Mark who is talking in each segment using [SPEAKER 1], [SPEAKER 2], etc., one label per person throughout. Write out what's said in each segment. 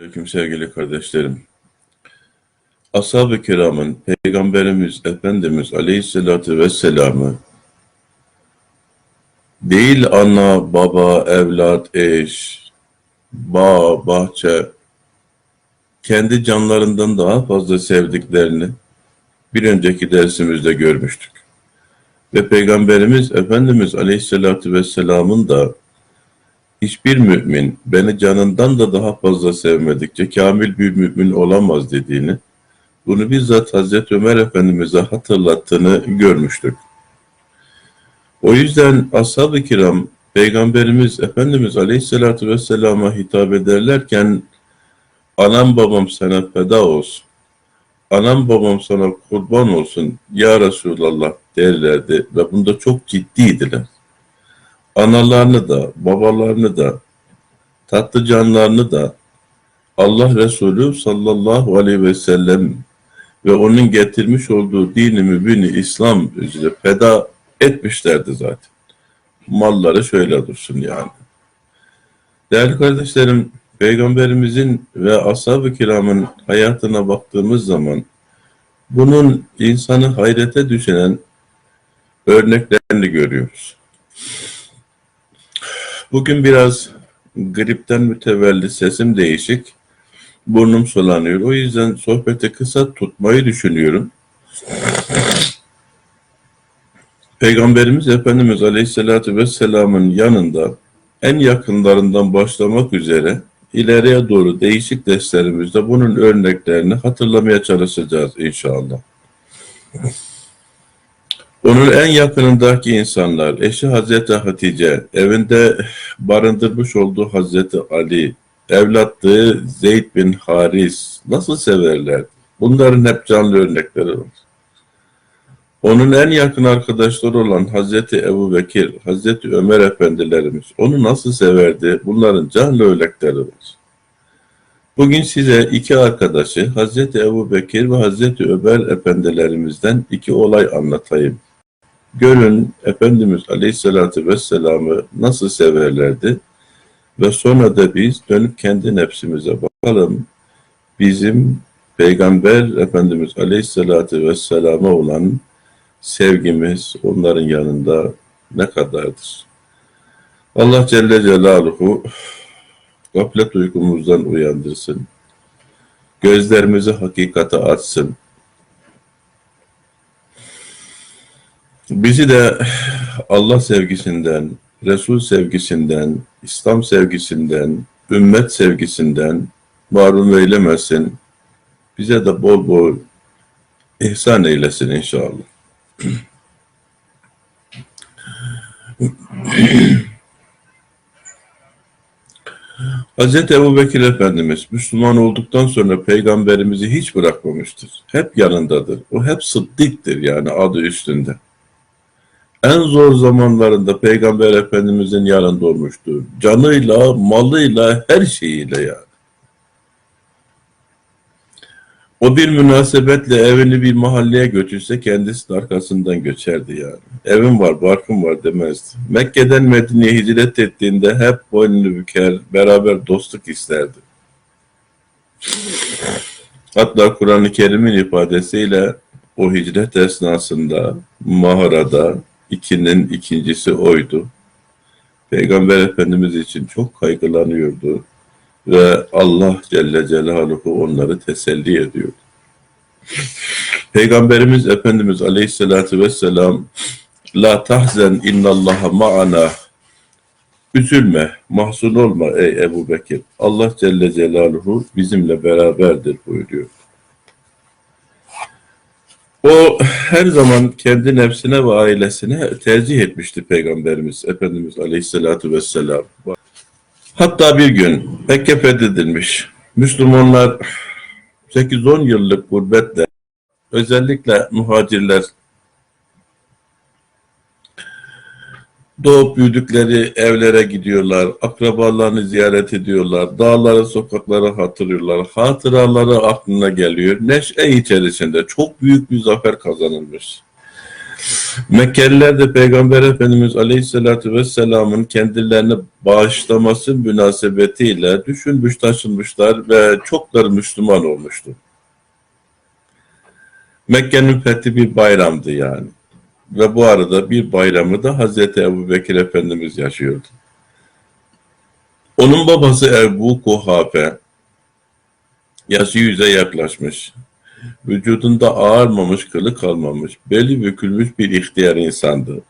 [SPEAKER 1] Aleyküm sevgili kardeşlerim. Ashab-ı kiramın Peygamberimiz Efendimiz Aleyhisselatü Vesselam'ı değil ana, baba, evlat, eş, bağ, bahçe, kendi canlarından daha fazla sevdiklerini bir önceki dersimizde görmüştük. Ve Peygamberimiz Efendimiz Aleyhisselatü Vesselam'ın da hiçbir mümin beni canından da daha fazla sevmedikçe kamil bir mümin olamaz dediğini, bunu bizzat Hazreti Ömer Efendimiz'e hatırlattığını görmüştük. O yüzden ashab-ı kiram Peygamberimiz Efendimiz Aleyhisselatü Vesselam'a hitap ederlerken anam babam sana feda olsun, anam babam sana kurban olsun ya Resulallah derlerdi ve bunda çok ciddiydiler analarını da, babalarını da, tatlı canlarını da Allah Resulü sallallahu aleyhi ve sellem ve onun getirmiş olduğu dini mübini İslam üzere feda etmişlerdi zaten. Malları şöyle dursun yani. Değerli kardeşlerim, Peygamberimizin ve ashab-ı kiramın hayatına baktığımız zaman bunun insanı hayrete düşüren örneklerini görüyoruz. Bugün biraz gripten mütevelli sesim değişik. Burnum sulanıyor. O yüzden sohbeti kısa tutmayı düşünüyorum. Peygamberimiz Efendimiz Aleyhisselatü Vesselam'ın yanında en yakınlarından başlamak üzere ileriye doğru değişik derslerimizde bunun örneklerini hatırlamaya çalışacağız inşallah. Onun en yakınındaki insanlar, eşi Hazreti Hatice, evinde barındırmış olduğu Hazreti Ali, evlatlığı Zeyd bin Haris nasıl severler? Bunların hep canlı örnekleri var. Onun en yakın arkadaşları olan Hazreti Ebu Bekir, Hazreti Ömer efendilerimiz onu nasıl severdi? Bunların canlı örnekleri var. Bugün size iki arkadaşı Hazreti Ebu Bekir ve Hazreti Ömer efendilerimizden iki olay anlatayım. Görün Efendimiz Aleyhisselatü Vesselam'ı nasıl severlerdi ve sonra da biz dönüp kendi nefsimize bakalım. Bizim Peygamber Efendimiz Aleyhisselatü Vesselam'a olan sevgimiz onların yanında ne kadardır? Allah Celle Celaluhu gaflet uykumuzdan uyandırsın. Gözlerimizi hakikate açsın. Bizi de Allah sevgisinden, Resul sevgisinden, İslam sevgisinden, ümmet sevgisinden mahrum eylemesin. Bize de bol bol ihsan eylesin inşallah. Hz. Ebu Bekir Efendimiz Müslüman olduktan sonra peygamberimizi hiç bırakmamıştır. Hep yanındadır. O hep sıddıktır yani adı üstünde. En zor zamanlarında peygamber efendimizin yanında olmuştur. Canıyla, malıyla, her şeyiyle yani. O bir münasebetle evini bir mahalleye götürse kendisi arkasından göçerdi yani. Evim var, barkım var demezdi. Mekke'den Medine'ye hicret ettiğinde hep boynunu büker, beraber dostluk isterdi. Hatta Kur'an-ı Kerim'in ifadesiyle o hicret esnasında mağarada ikinin ikincisi oydu. Peygamber Efendimiz için çok kaygılanıyordu ve Allah Celle Celaluhu onları teselli ediyordu. Peygamberimiz Efendimiz Aleyhisselatü Vesselam La tahzen innallaha ma'ana Üzülme, mahzun olma ey Ebu Bekir. Allah Celle Celaluhu bizimle beraberdir buyuruyor. O her zaman kendi nefsine ve ailesine tercih etmişti Peygamberimiz Efendimiz Aleyhisselatü Vesselam. Hatta bir gün Mekke fethedilmiş. Müslümanlar 8-10 yıllık gurbetle özellikle muhacirler doğup büyüdükleri evlere gidiyorlar, akrabalarını ziyaret ediyorlar, dağları, sokakları hatırlıyorlar, hatıraları aklına geliyor. Neşe içerisinde çok büyük bir zafer kazanılmış. Mekkeliler de Peygamber Efendimiz Aleyhisselatü Vesselam'ın kendilerine bağışlaması münasebetiyle düşünmüş taşınmışlar ve çokları Müslüman olmuştu. Mekke'nin fethi bir bayramdı yani. Ve bu arada bir bayramı da Hazreti Ebu Bekir Efendimiz yaşıyordu. Onun babası Ebu Kuhafe yaşı yüze yaklaşmış. Vücudunda ağarmamış, kılı kalmamış, beli bükülmüş bir ihtiyar insandı.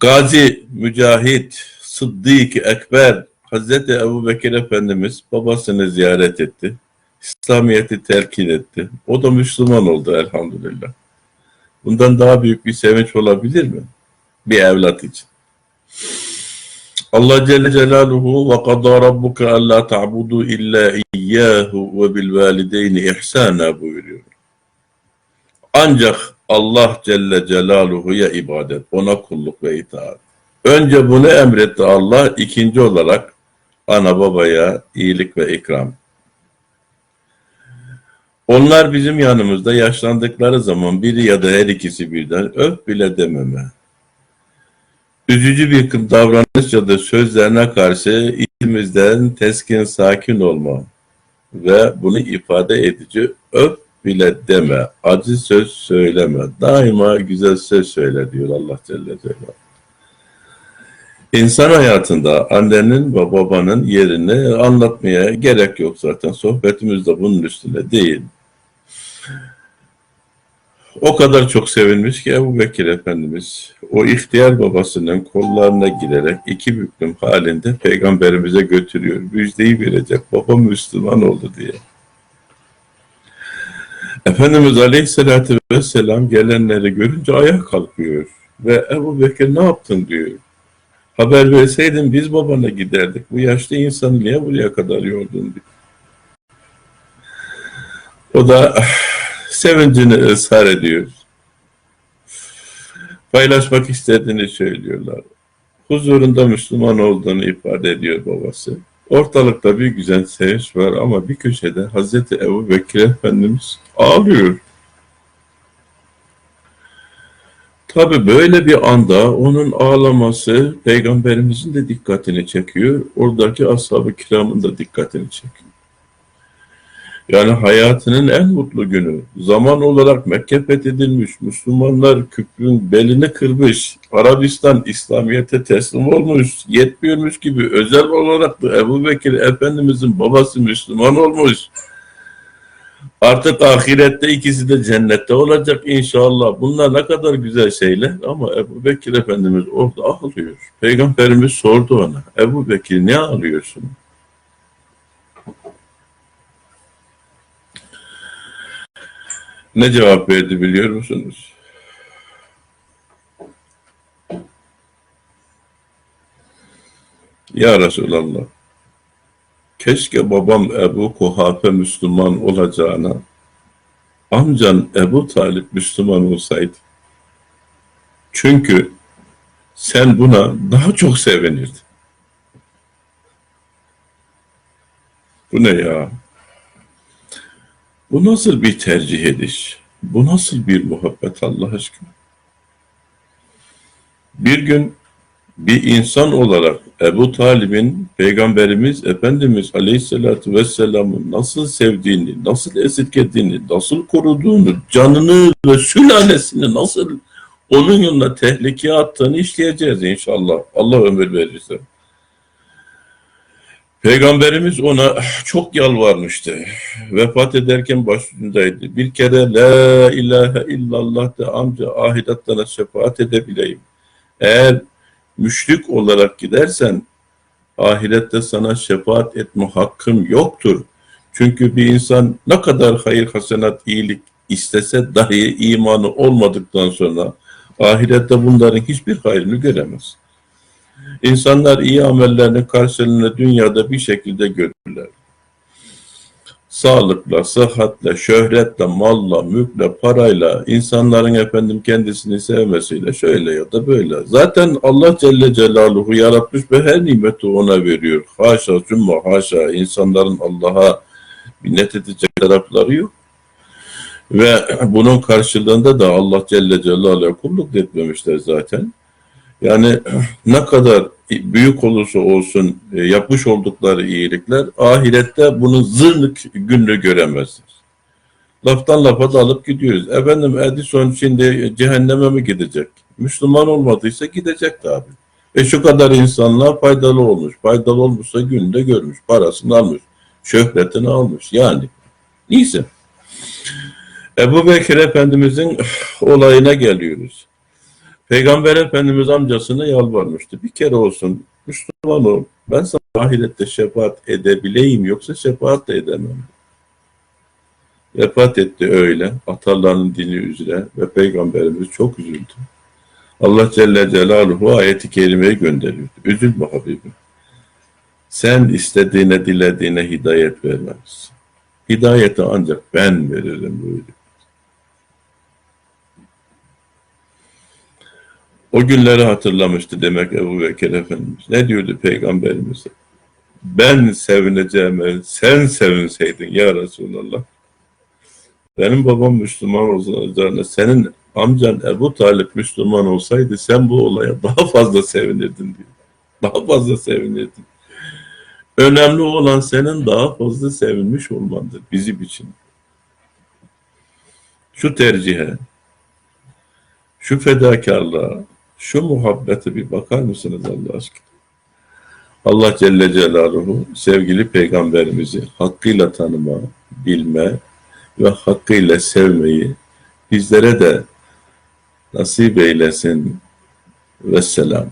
[SPEAKER 1] Gazi, Mücahit, Sıddık, Ekber, Hazreti Ebu Bekir Efendimiz babasını ziyaret etti. İslamiyet'i telkin etti. O da Müslüman oldu elhamdülillah. Bundan daha büyük bir sevinç olabilir mi? Bir evlat için. Allah Celle Celaluhu ve kadâ rabbuke allâ ta'budu illa iyyâhu ve bil valideyni ihsâna buyuruyor. Ancak Allah Celle Celaluhu'ya ibadet, ona kulluk ve itaat. Önce bunu emretti Allah, ikinci olarak ana babaya iyilik ve ikram. Onlar bizim yanımızda yaşlandıkları zaman biri ya da her ikisi birden öf bile dememe. Üzücü bir davranış ya da sözlerine karşı içimizden teskin sakin olma ve bunu ifade edici öf bile deme, acı söz söyleme, daima güzel söz söyle diyor Allah Celle Celaluhu. İnsan hayatında annenin ve babanın yerini anlatmaya gerek yok zaten. Sohbetimiz de bunun üstüne değil. O kadar çok sevinmiş ki Ebu Bekir Efendimiz o ihtiyar babasının kollarına girerek iki büklüm halinde peygamberimize götürüyor. Müjdeyi verecek baba Müslüman oldu diye. Efendimiz Aleyhisselatü Vesselam gelenleri görünce ayağa kalkıyor. Ve Ebu Bekir ne yaptın diyor. Haber verseydin biz babana giderdik. Bu yaşlı insanı niye buraya kadar yordun diyor. O da sevincini ısrar ediyor. Paylaşmak istediğini söylüyorlar. Huzurunda Müslüman olduğunu ifade ediyor babası. Ortalıkta bir güzel sevinç var ama bir köşede Hazreti Ebu Bekir Efendimiz ağlıyor. Tabi böyle bir anda onun ağlaması peygamberimizin de dikkatini çekiyor. Oradaki ashab-ı kiramın da dikkatini çekiyor. Yani hayatının en mutlu günü. Zaman olarak Mekke fethedilmiş, Müslümanlar küfrün belini kırmış, Arabistan İslamiyet'e teslim olmuş, yetmiyormuş gibi özel olarak da Ebu Bekir Efendimizin babası Müslüman olmuş. Artık ahirette ikisi de cennette olacak inşallah. Bunlar ne kadar güzel şeyler ama Ebu Bekir Efendimiz orada ağlıyor. Peygamberimiz sordu ona, Ebu Bekir ne ağlıyorsun? Ne cevap verdi biliyor musunuz? Ya Resulallah, keşke babam Ebu Kuhafe Müslüman olacağına, amcan Ebu Talip Müslüman olsaydı. Çünkü sen buna daha çok sevinirdin. Bu ne ya? Bu nasıl bir tercih ediş? Bu nasıl bir muhabbet Allah aşkına? Bir gün bir insan olarak Ebu Talib'in Peygamberimiz Efendimiz Aleyhisselatü Vesselam'ı nasıl sevdiğini, nasıl esirgediğini, nasıl koruduğunu, canını ve sülalesini nasıl onun yoluna tehlikeye attığını işleyeceğiz inşallah. Allah ömür verirse. Peygamberimiz ona çok yalvarmıştı. Vefat ederken başucundaydı. Bir kere la ilahe illallah de amca ahiretten şefaat edebileyim. Eğer müşrik olarak gidersen ahirette sana şefaat etme hakkım yoktur. Çünkü bir insan ne kadar hayır, hasenat, iyilik istese dahi imanı olmadıktan sonra ahirette bunların hiçbir hayrını göremez. İnsanlar iyi amellerinin karşılığını dünyada bir şekilde görürler. Sağlıkla, sıhhatle, şöhretle, malla, mülkle, parayla, insanların efendim kendisini sevmesiyle şöyle ya da böyle. Zaten Allah Celle Celaluhu yaratmış ve her nimeti ona veriyor. Haşa, cümle haşa, insanların Allah'a minnet edecek tarafları yok. Ve bunun karşılığında da Allah Celle Celaluhu'ya kulluk etmemişler zaten. Yani ne kadar büyük olursa olsun e, yapmış oldukları iyilikler ahirette bunun zırnık gününü göremezler. Laftan lafa da alıp gidiyoruz. Efendim Edison şimdi cehenneme mi gidecek? Müslüman olmadıysa gidecek tabi. E şu kadar insanlığa faydalı olmuş. Faydalı olmuşsa gününde görmüş. Parasını almış. Şöhretini almış. Yani. Neyse. Ebu Bekir Efendimizin olayına geliyoruz. Peygamber Efendimiz amcasına yalvarmıştı. Bir kere olsun Müslüman ol. Ben sana ahirette şefaat edebileyim yoksa şefaat de edemem. Vefat etti öyle. Atalarının dini üzere ve Peygamberimiz çok üzüldü. Allah Celle Celaluhu ayeti kerimeyi gönderiyor. Üzülme Habibim. Sen istediğine dilediğine hidayet vermezsin. Hidayeti ancak ben veririm buyuruyor. O günleri hatırlamıştı demek Ebu Bekir Efendimiz. Ne diyordu Peygamberimize? Ben sevineceğime sen sevinseydin ya Resulallah. Benim babam Müslüman olacağına senin amcan Ebu Talip Müslüman olsaydı sen bu olaya daha fazla sevinirdin diyor. Daha fazla sevinirdin. Önemli olan senin daha fazla sevinmiş olmandır bizim için. Şu tercihe, şu fedakarlığa, şu muhabbete bir bakar mısınız Allah aşkına? Allah Celle Celaluhu sevgili peygamberimizi hakkıyla tanıma, bilme ve hakkıyla sevmeyi bizlere de nasip eylesin. Vesselam.